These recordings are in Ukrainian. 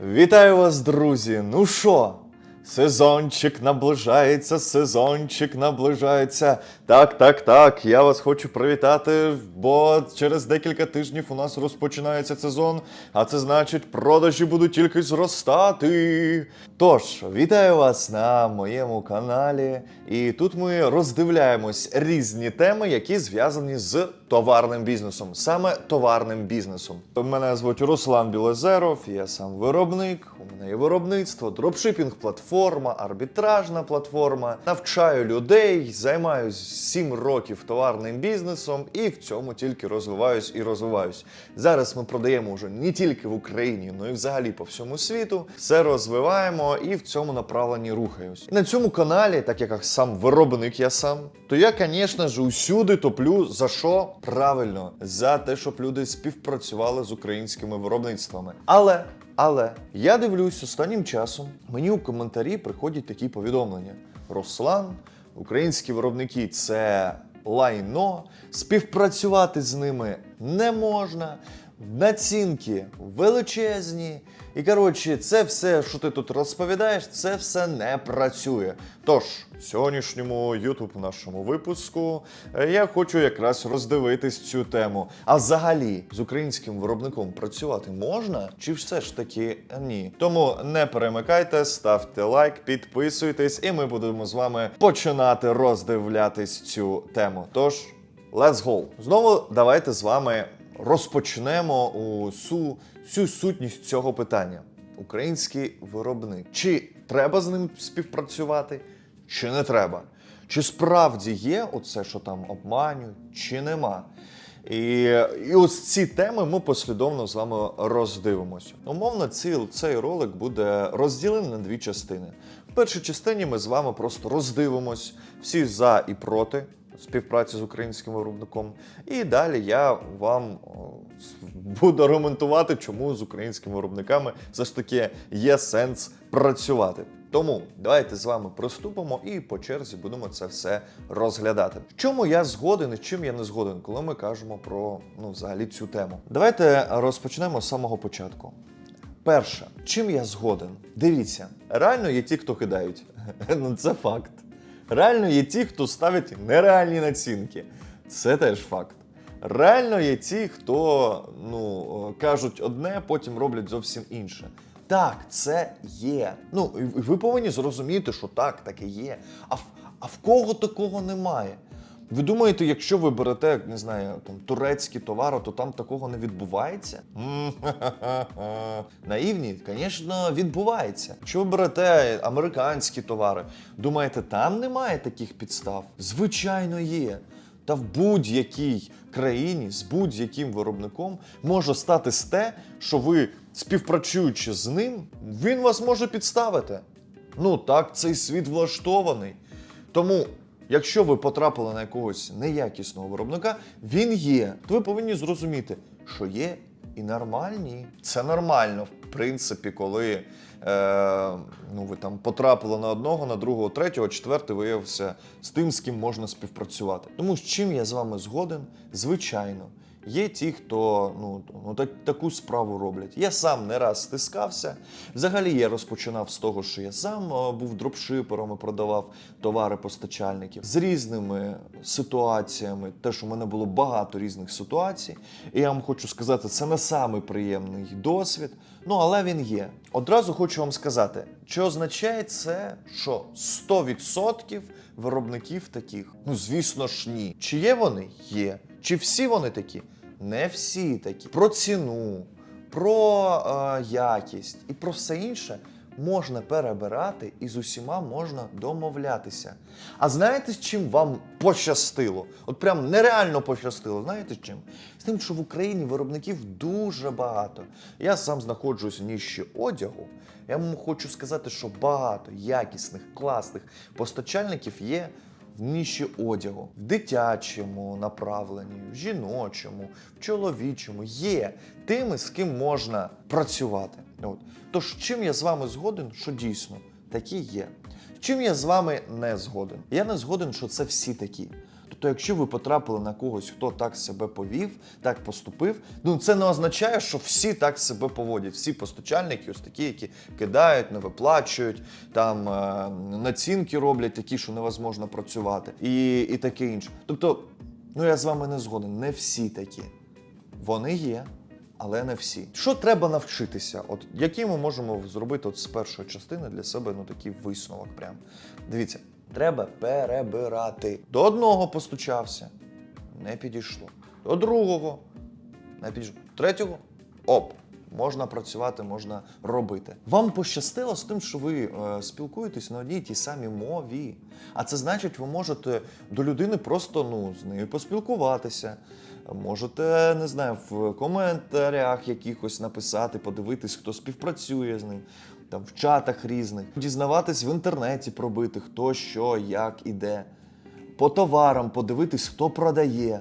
Вітаю вас, друзі! Ну що? Сезончик наближається, сезончик наближається. Так, так, так. Я вас хочу привітати, бо через декілька тижнів у нас розпочинається сезон, а це значить, продажі будуть тільки зростати. Тож, вітаю вас на моєму каналі. І тут ми роздивляємось різні теми, які зв'язані з товарним бізнесом, саме товарним бізнесом. Мене звуть Руслан Білозеров, я сам виробник. У мене є виробництво, дропшипінг платформа, арбітражна платформа. Навчаю людей, займаюсь 7 років товарним бізнесом і в цьому тільки розвиваюсь і розвиваюсь. Зараз ми продаємо вже не тільки в Україні, але й взагалі по всьому світу. Все розвиваємо і в цьому направленні рухаюсь. На цьому каналі, так як сам виробник я сам, то я, звісно ж, усюди топлю за що правильно за те, щоб люди співпрацювали з українськими виробництвами. Але але я дивлюсь останнім часом, мені у коментарі приходять такі повідомлення: Руслан, українські виробники це лайно, співпрацювати з ними не можна. Націнки величезні. І коротше, це все, що ти тут розповідаєш, це все не працює. Тож, в сьогоднішньому youtube нашому випуску е, я хочу якраз роздивитись цю тему. А взагалі з українським виробником працювати можна? Чи все ж таки ні? Тому не перемикайте, ставте лайк, підписуйтесь, і ми будемо з вами починати роздивлятись цю тему. Тож, let's go! Знову давайте з вами розпочнемо усю всю сутність цього питання. Український виробник. Чи треба з ним співпрацювати, чи не треба? Чи справді є оце, що там обманюють, чи нема? І, і ось ці теми ми послідовно з вами роздивимося. Умовно, ці, цей ролик буде розділений на дві частини. В першій частині ми з вами просто роздивимось всі за і проти співпраці з українським виробником. І далі я вам буду аргументувати, чому з українськими виробниками все ж таки є сенс працювати. Тому давайте з вами приступимо і по черзі будемо це все розглядати. Чому я згоден і чим я не згоден, коли ми кажемо про ну, взагалі цю тему. Давайте розпочнемо з самого початку. Перше, чим я згоден? Дивіться, реально є ті, хто кидають. ну це факт. Реально є ті, хто ставить нереальні націнки. Це теж факт. Реально є ті, хто ну, е, кажуть одне, потім роблять зовсім інше. Так, це є. Ну, ви повинні зрозуміти, що так, таке є. А а в кого такого немає? Ви думаєте, якщо ви берете, не знаю, там турецькі товари, то там такого не відбувається? Наївні, звісно, відбувається. Якщо ви берете американські товари, думаєте, там немає таких підстав? Звичайно, є. Та в будь-якій країні з будь-яким виробником може статись те, що ви, співпрацюючи з ним, він вас може підставити. Ну так, цей світ влаштований. Тому, якщо ви потрапили на якогось неякісного виробника, він є. То ви повинні зрозуміти, що є і нормальні. Це нормально, в принципі, коли е, ну, ви там потрапили на одного, на другого, третього, четвертий виявився з тим, з ким можна співпрацювати. Тому з чим я з вами згоден, звичайно. Є ті, хто ну, ну так, таку справу роблять. Я сам не раз стискався. Взагалі я розпочинав з того, що я сам е, був дропшипером і продавав товари постачальників з різними ситуаціями. Те, що в мене було багато різних ситуацій. І я вам хочу сказати, це не самий приємний досвід. Ну, але він є. Одразу хочу вам сказати, чи означає це, що 100% виробників таких? Ну, звісно ж, ні. Чи є вони? Є. Чи всі вони такі? Не всі такі. Про ціну, про е, якість і про все інше можна перебирати і з усіма можна домовлятися. А знаєте, з чим вам пощастило? От прям нереально пощастило. Знаєте з чим? З тим, що в Україні виробників дуже багато. Я сам знаходжусь в ніші одягу. Я вам хочу сказати, що багато якісних, класних постачальників є в ніші одягу, в дитячому направленні, в жіночому, в чоловічому є тими, з ким можна працювати. От. Тож, чим я з вами згоден, що дійсно такі є. Чим я з вами не згоден? Я не згоден, що це всі такі. То якщо ви потрапили на когось, хто так себе повів, так поступив, ну це не означає, що всі так себе поводять. Всі постачальники, ось такі, які кидають, не виплачують, там е, націнки роблять такі, що невозможно працювати, і, і таке інше. Тобто, ну я з вами не згоден, не всі такі. Вони є, але не всі. Що треба навчитися? От який ми можемо зробити от з першої частини для себе ну такий висновок? Прям дивіться, треба перебирати. До одного постучався, не підійшло. До другого не підійшло. Третього оп. Можна працювати, можна робити. Вам пощастило з тим, що ви е, спілкуєтесь на одній тій самій мові. А це значить, ви можете до людини просто ну, з нею поспілкуватися. Можете, не знаю, в коментарях якихось написати, подивитись, хто співпрацює з ним, там в чатах різних, дізнаватись в інтернеті пробити, хто що, як і де. По товарам подивитись, хто продає.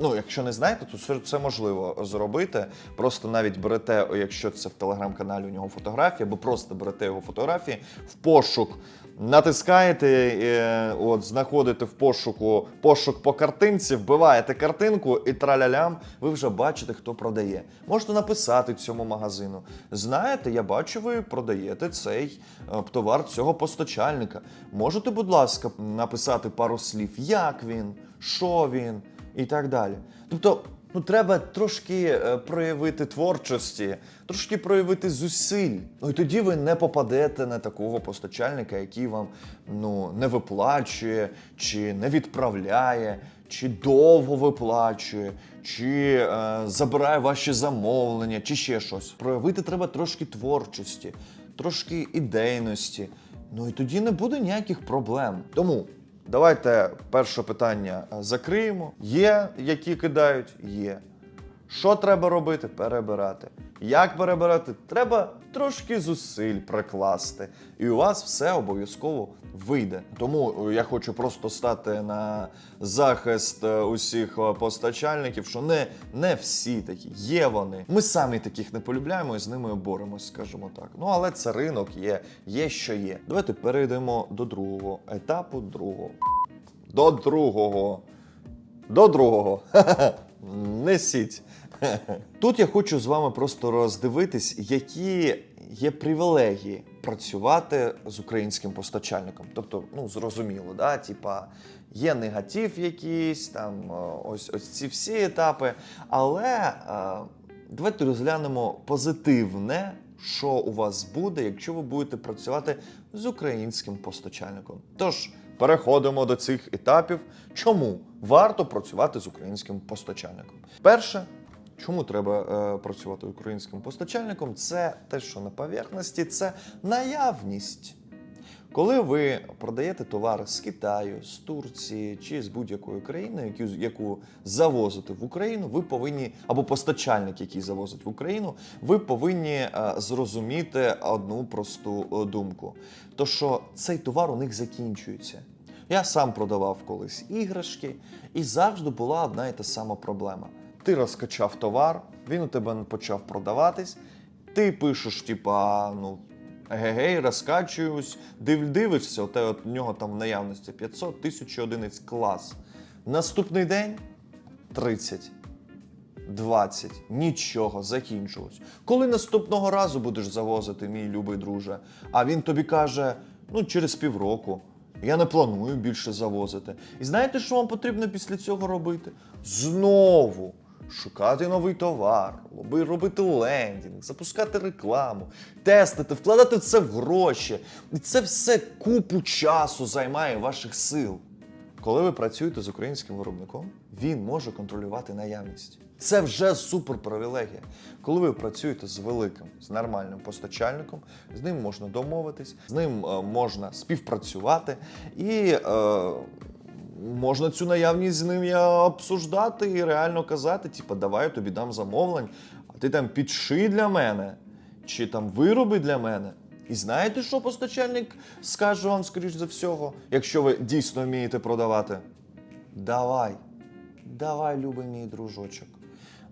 Ну, якщо не знаєте, то це, можливо зробити. Просто навіть берете, якщо це в телеграм-каналі у нього фотографія, або просто берете його фотографії в пошук, натискаєте, е, от, знаходите в пошуку пошук по картинці, вбиваєте картинку і тралялям, ви вже бачите, хто продає. Можете написати цьому магазину. Знаєте, я бачу, ви продаєте цей е, товар цього постачальника. Можете, будь ласка, написати пару слів, як він, що він і так далі. Тобто, ну треба трошки е, проявити творчості, трошки проявити зусиль. Ну і тоді ви не попадете на такого постачальника, який вам ну не виплачує, чи не відправляє, чи довго виплачує, чи е, забирає ваші замовлення, чи ще щось. Проявити треба трошки творчості, трошки ідейності. Ну і тоді не буде ніяких проблем. Тому Давайте перше питання закриємо. Є, які кидають? Є. Що треба робити? Перебирати. Як перебирати? Треба трошки зусиль прикласти. І у вас все обов'язково вийде. Тому е, я хочу просто стати на захист е, усіх е, постачальників, що не, не всі такі, є вони. Ми самі таких не полюбляємо і з ними боремось, скажімо так. Ну але це ринок є, є що є. Давайте перейдемо до другого етапу, другого. До другого. До другого. Несіть. Тут я хочу з вами просто роздивитись, які є привілегії працювати з українським постачальником. Тобто, ну зрозуміло, да? Типа є негатив якийсь, там ось ось ці всі етапи. Але е, давайте розглянемо позитивне, що у вас буде, якщо ви будете працювати з українським постачальником. Тож. Переходимо до цих етапів. Чому варто працювати з українським постачальником? Перше, чому треба е, працювати з українським постачальником? Це те, що на поверхності, це наявність. Коли ви продаєте товар з Китаю, з Турції чи з будь-якої країни, яку, яку завозите в Україну, ви повинні, або постачальник, який завозить в Україну, ви повинні е, зрозуміти одну просту е, думку: то що цей товар у них закінчується. Я сам продавав колись іграшки, і завжди була одна і та сама проблема. Ти розкачав товар, він у тебе почав продаватись, ти пишеш, типа, ну. Гей, розкачуюсь, див, дивишся, у тебе у нього там в наявності 500 тисяч одиниць клас. Наступний день 30, 20, нічого, закінчилось. Коли наступного разу будеш завозити, мій любий друже, а він тобі каже, ну, через півроку. Я не планую більше завозити. І знаєте, що вам потрібно після цього робити? Знову шукати новий товар, робити лендінг, запускати рекламу, тестити, вкладати це в гроші. І це все купу часу займає ваших сил. Коли ви працюєте з українським виробником, він може контролювати наявність. Це вже супер привілегія. Коли ви працюєте з великим, з нормальним постачальником, з ним можна домовитись, з ним е, можна співпрацювати і е, можна цю наявність з ним я обсуждати і реально казати: типу, давай я тобі дам замовлень, а ти там підший для мене, чи там вироби для мене. І знаєте, що постачальник скаже вам, скоріш за всього, якщо ви дійсно вмієте продавати? Давай, давай, любий мій дружочок.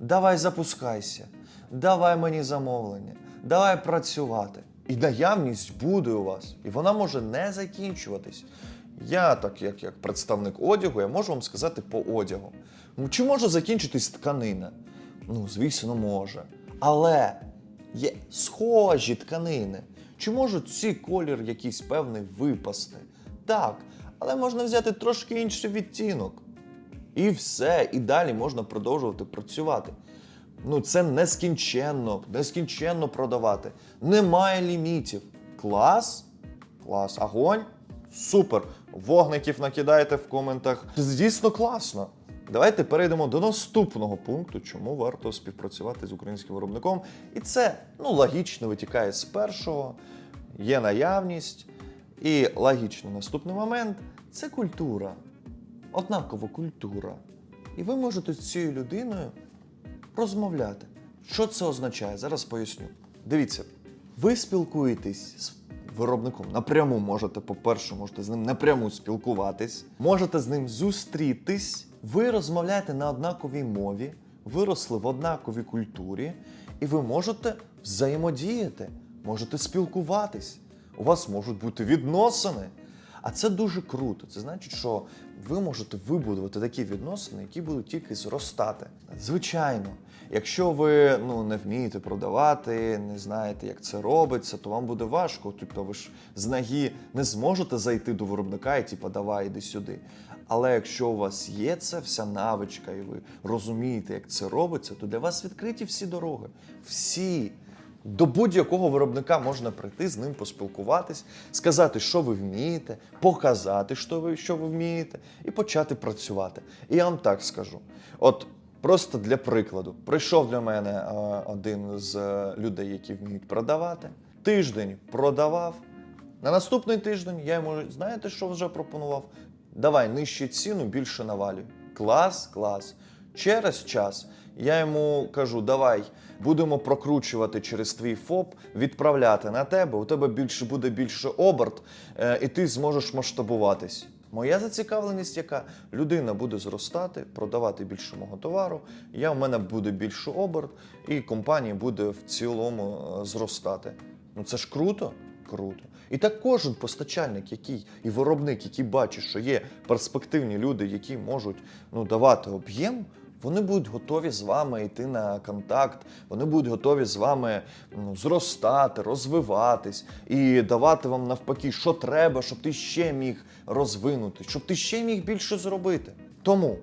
Давай запускайся, давай мені замовлення, давай працювати. І наявність буде у вас, і вона може не закінчуватись. Я, так як, як представник одягу, я можу вам сказати по одягу. Ну, чи може закінчитись тканина? Ну, звісно, може. Але є схожі тканини. Чи може ці колір якийсь певний випасти? Так, але можна взяти трошки інший відтінок. І все, і далі можна продовжувати працювати. Ну, це нескінченно, нескінченно продавати. Немає лімітів. Клас? Клас. Огонь? Супер. Вогників накидайте в коментах. Це дійсно класно. Давайте перейдемо до наступного пункту, чому варто співпрацювати з українським виробником. І це ну, логічно витікає з першого, є наявність. І логічно наступний момент це культура. Однакова культура. І ви можете з цією людиною розмовляти. Що це означає? Зараз поясню. Дивіться, ви спілкуєтесь з виробником напряму можете, по-перше, можете з ним напряму спілкуватись, можете з ним зустрітись, ви розмовляєте на однаковій мові, виросли в однаковій культурі, і ви можете взаємодіяти, можете спілкуватись. У вас можуть бути відносини. А це дуже круто. Це значить, що ви можете вибудувати такі відносини, які будуть тільки зростати. Звичайно, якщо ви ну, не вмієте продавати, не знаєте, як це робиться, то вам буде важко. Тобто ви ж з ноги не зможете зайти до виробника і типу, давай, іди сюди. Але якщо у вас є це вся навичка, і ви розумієте, як це робиться, то для вас відкриті всі дороги. Всі. До будь-якого виробника можна прийти, з ним поспілкуватись, сказати, що ви вмієте, показати, що ви, що ви вмієте, і почати працювати. І я вам так скажу: от просто для прикладу, прийшов для мене е, один з е, людей, які вміють продавати. Тиждень продавав. На наступний тиждень я йому, знаєте, що вже пропонував? Давай нижче ціну, більше навалюй. Клас, клас. Через час я йому кажу: давай будемо прокручувати через твій ФОП, відправляти на тебе. У тебе більше буде більше оберт, е, і ти зможеш масштабуватись. Моя зацікавленість, яка людина буде зростати, продавати більше мого товару. Я в мене буде більше оберт, і компанія буде в цілому е, зростати. Ну це ж круто. Круто. І так кожен постачальник, який і виробник, який бачить, що є перспективні люди, які можуть ну, давати об'єм, вони будуть готові з вами йти на контакт, вони будуть готові з вами ну, зростати, розвиватись і давати вам навпаки, що треба, щоб ти ще міг розвинути, щоб ти ще міг більше зробити. Тому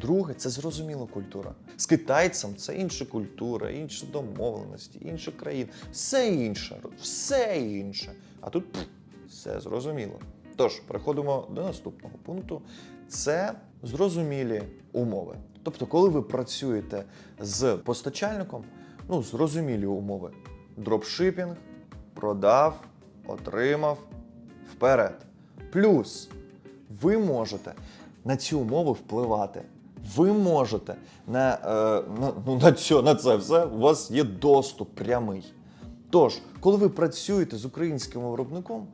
Друге, це зрозуміла культура. З китайцем це інша культура, інші домовленості, інші країни. Все інше, все інше. А тут пф, все зрозуміло. Тож, переходимо до наступного пункту. Це зрозумілі умови. Тобто, коли ви працюєте з постачальником, ну, зрозумілі умови. Дропшипінг, продав, отримав, вперед. Плюс ви можете на ці умови впливати. Ви можете на, е, на, ну, на, цьо, на це все, у вас є доступ прямий. Тож, коли ви працюєте з українським виробником,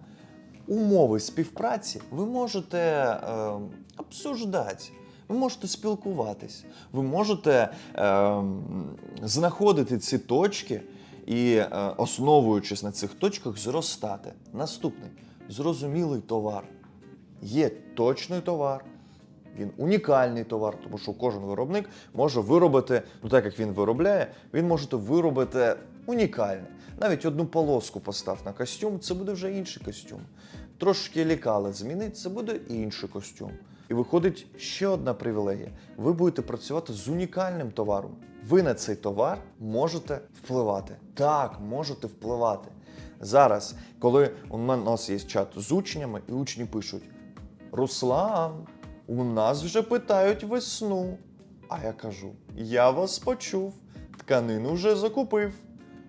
умови співпраці ви можете е, обсуждати, ви можете спілкуватись, ви можете е, знаходити ці точки і, е, основуючись на цих точках, зростати. Наступний зрозумілий товар. Є точний товар, він унікальний товар, тому що кожен виробник може виробити, ну так як він виробляє, він може виробити унікальне. Навіть одну полоску постав на костюм, це буде вже інший костюм. Трошки лікали змінить, це буде інший костюм. І виходить ще одна привілегія. Ви будете працювати з унікальним товаром. Ви на цей товар можете впливати. Так, можете впливати. Зараз, коли у нас є чат з учнями, і учні пишуть: Руслан, у нас вже питають весну. А я кажу: я вас почув, тканину вже закупив.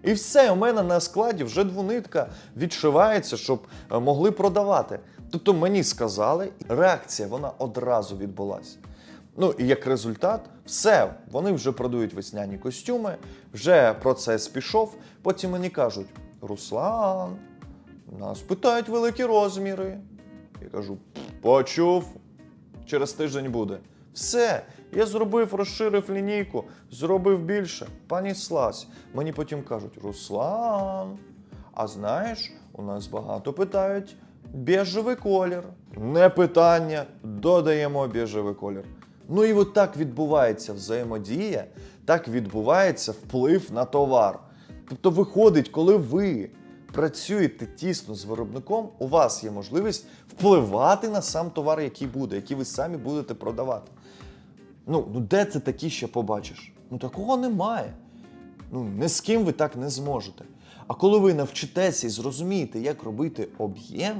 І все, у мене на складі вже двонитка відшивається, щоб е, могли продавати. Тобто мені сказали, реакція вона одразу відбулася. Ну і як результат, все, вони вже продають весняні костюми, вже процес пішов. Потім мені кажуть: Руслан, нас питають великі розміри. Я кажу, почув, через тиждень буде. Все, я зробив, розширив лінійку, зробив більше. Пані Слась. Мені потім кажуть: Руслан, а знаєш, у нас багато питають Біжевий колір. Не питання, додаємо біжевий колір. Ну і от так відбувається взаємодія, так відбувається вплив на товар. Тобто виходить, коли ви працюєте тісно з виробником, у вас є можливість впливати на сам товар, який буде, який ви самі будете продавати. Ну, ну де це такі ще побачиш? Ну такого немає. Ну, ні з ким ви так не зможете. А коли ви навчитеся і зрозумієте, як робити об'єм,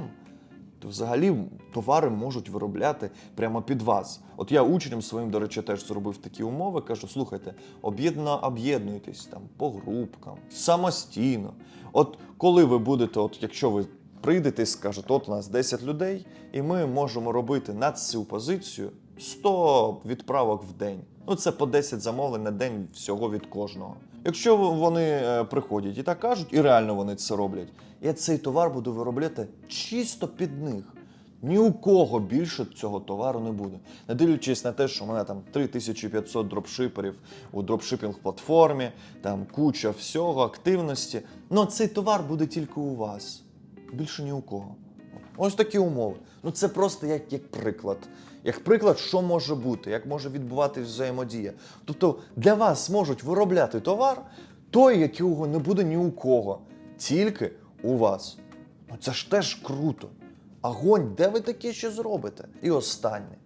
то взагалі товари можуть виробляти прямо під вас. От я учням своїм, до речі, теж зробив такі умови. Кажу: слухайте, об'єднано об'єднуйтесь там по групкам, самостійно. От коли ви будете, от якщо ви прийдете і скажете, от у нас 10 людей, і ми можемо робити на цю позицію 100 відправок в день. Ну, це по 10 замовлень на день всього від кожного. Якщо вони е, приходять і так кажуть, і реально вони це роблять, я цей товар буду виробляти чисто під них. Ні у кого більше цього товару не буде. Не дивлячись на те, що у мене там 3500 дропшиперів у дропшипінг платформі, там куча всього, активності. Ну цей товар буде тільки у вас. Більше ні у кого. Ось такі умови. Ну це просто як, як приклад. Як приклад, що може бути, як може відбуватися взаємодія. Тобто для вас можуть виробляти товар, той, якого не буде ні у кого, тільки у вас. Ну це ж теж круто. Агонь, де ви таке ще зробите? І останнє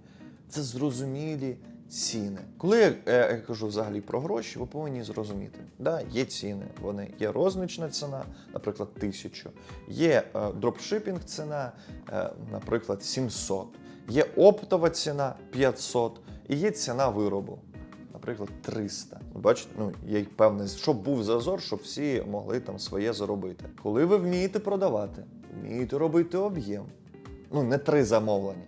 це зрозумілі ціни. Коли я, е, я кажу взагалі про гроші, ви повинні зрозуміти, да, є ціни, вони є рознична ціна, наприклад, тисячу, є е, дропшипінг ціна, е, наприклад, 700, є оптова ціна 500 і є ціна виробу. Наприклад, 300. Ви Бачите, ну є певний, щоб був зазор, щоб всі могли там своє заробити. Коли ви вмієте продавати, вмієте робити об'єм, ну не три замовлення.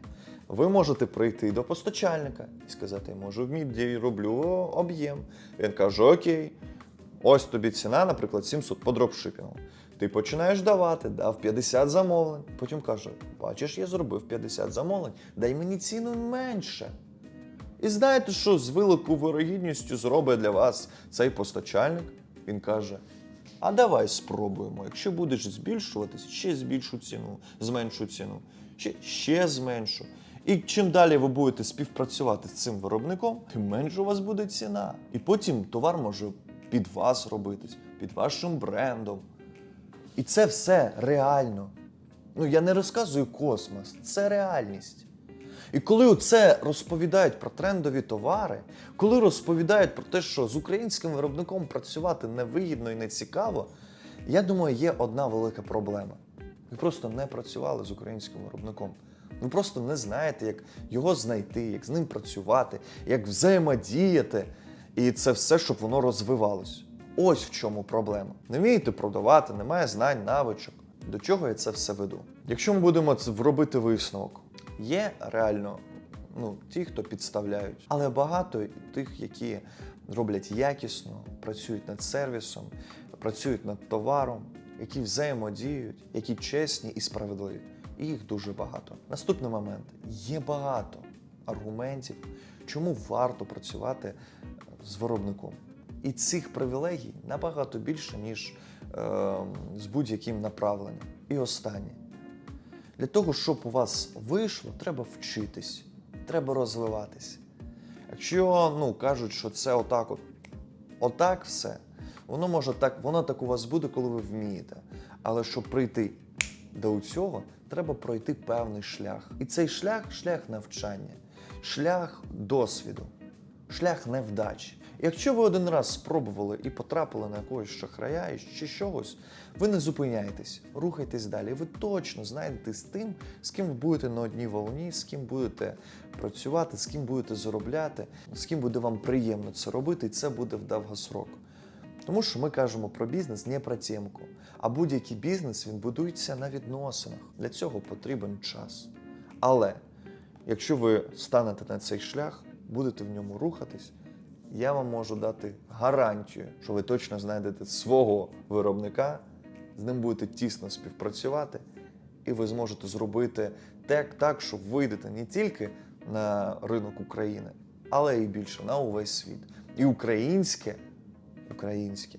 Ви можете прийти до постачальника і сказати, можу вміти, роблю об'єм. Він каже: Окей, ось тобі ціна, наприклад, 700 по дропшипінгу. Ти починаєш давати, дав 50 замовлень. Потім каже: бачиш, я зробив 50 замовлень, дай мені ціну менше. І знаєте, що з великою вирогідністю зробить для вас цей постачальник? Він каже: А давай спробуємо. Якщо будеш збільшуватись, ще збільшу ціну, зменшу ціну, ще, ще зменшу. І чим далі ви будете співпрацювати з цим виробником, тим менше у вас буде ціна. І потім товар може під вас робитись, під вашим брендом. І це все реально. Ну я не розказую космос, це реальність. І коли це розповідають про трендові товари, коли розповідають про те, що з українським виробником працювати невигідно і не цікаво, я думаю, є одна велика проблема. Ви просто не працювали з українським виробником. Ви просто не знаєте, як його знайти, як з ним працювати, як взаємодіяти. І це все, щоб воно розвивалось. Ось в чому проблема. Не вмієте продавати, немає знань, навичок. До чого я це все веду? Якщо ми будемо робити висновок, є реально ну, ті, хто підставляють, але багато тих, які роблять якісно, працюють над сервісом, працюють над товаром, які взаємодіють, які чесні і справедливі. І їх дуже багато. Наступний момент: є багато аргументів, чому варто працювати з виробником. І цих привілегій набагато більше, ніж е, з будь-яким направленням. І останнє. Для того, щоб у вас вийшло, треба вчитись, треба розвиватись. Якщо ну, кажуть, що це отак, от, отак все, воно може так, воно так у вас буде, коли ви вмієте. Але щоб прийти до цього, треба пройти певний шлях. І цей шлях шлях навчання, шлях досвіду, шлях невдачі. Якщо ви один раз спробували і потрапили на якогось шахрая чи чогось, ви не зупиняйтесь, рухайтесь далі. Ви точно знайдете з тим, з ким ви будете на одній волні, з ким будете працювати, з ким будете заробляти, з ким буде вам приємно це робити, і це буде в довгосрок. Тому що ми кажемо про бізнес, не про темку. А будь-який бізнес він будується на відносинах. Для цього потрібен час. Але якщо ви станете на цей шлях, будете в ньому рухатись, я вам можу дати гарантію, що ви точно знайдете свого виробника, з ним будете тісно співпрацювати, і ви зможете зробити так, так, що вийдете не тільки на ринок України, але і більше на увесь світ. І українське, українське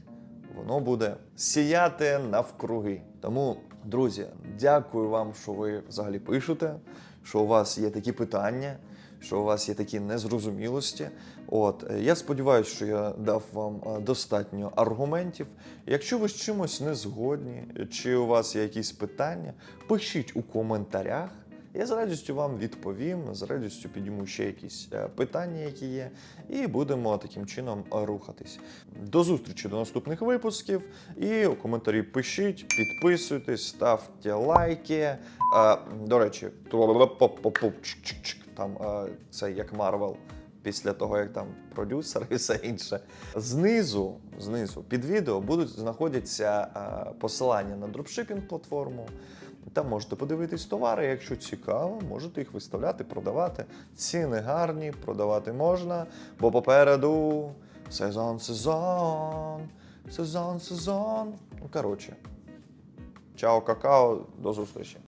воно буде сіяти навкруги. Тому, друзі, дякую вам, що ви взагалі пишете, що у вас є такі питання, що у вас є такі незрозумілості. От е, я сподіваюся, що я дав вам е, достатньо аргументів. Якщо ви з чимось не згодні, чи у вас є якісь питання, пишіть у коментарях. Я з радістю вам відповім, з радістю підійму ще якісь е, питання, які є, і будемо таким чином рухатись. До зустрічі до наступних випусків. І у коментарі пишіть, підписуйтесь, ставте лайки. До речі, там е, це як Марвел. Після того, як там продюсер і все інше. Знизу, знизу під відео будуть знаходяться е, посилання на дропшипінг платформу. Там можете подивитись товари, якщо цікаво, можете їх виставляти, продавати. Ціни гарні, продавати можна, бо попереду сезон, сезон, сезон, сезон. Ну, коротше. Чао, какао, до зустрічі.